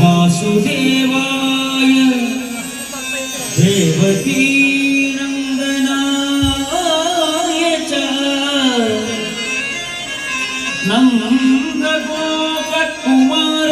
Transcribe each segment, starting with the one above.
വാസുദേവായ ദേവതീനന്ദനായ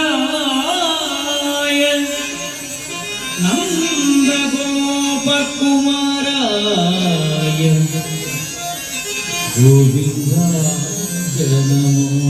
നന്ദഗോപകുമാരായ നന്ദഗോപകുമാരായ ഗോവിന്ദ ജനമോ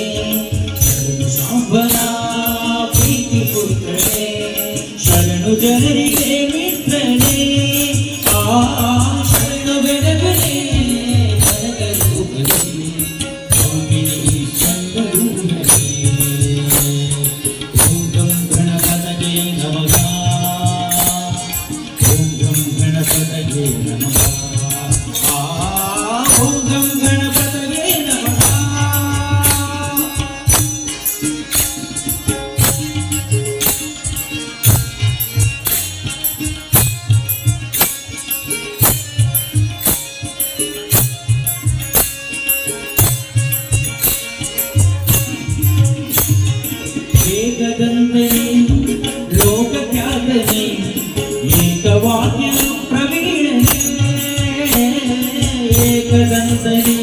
ಜಗದಂತನಿ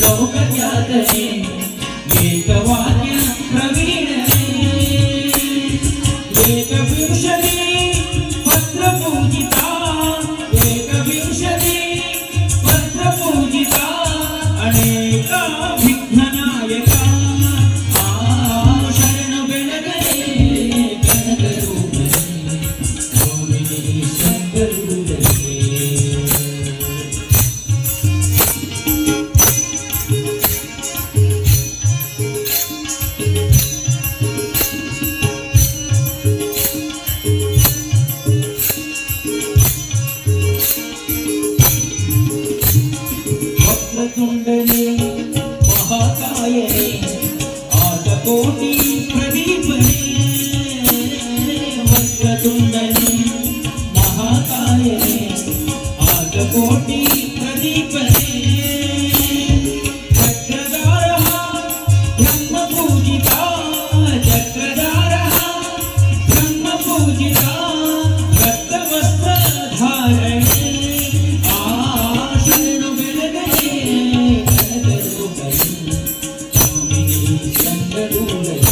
ಲೋಕ ಖ್ಯಾತನೇ ಏಕವಾ 送给你。 있는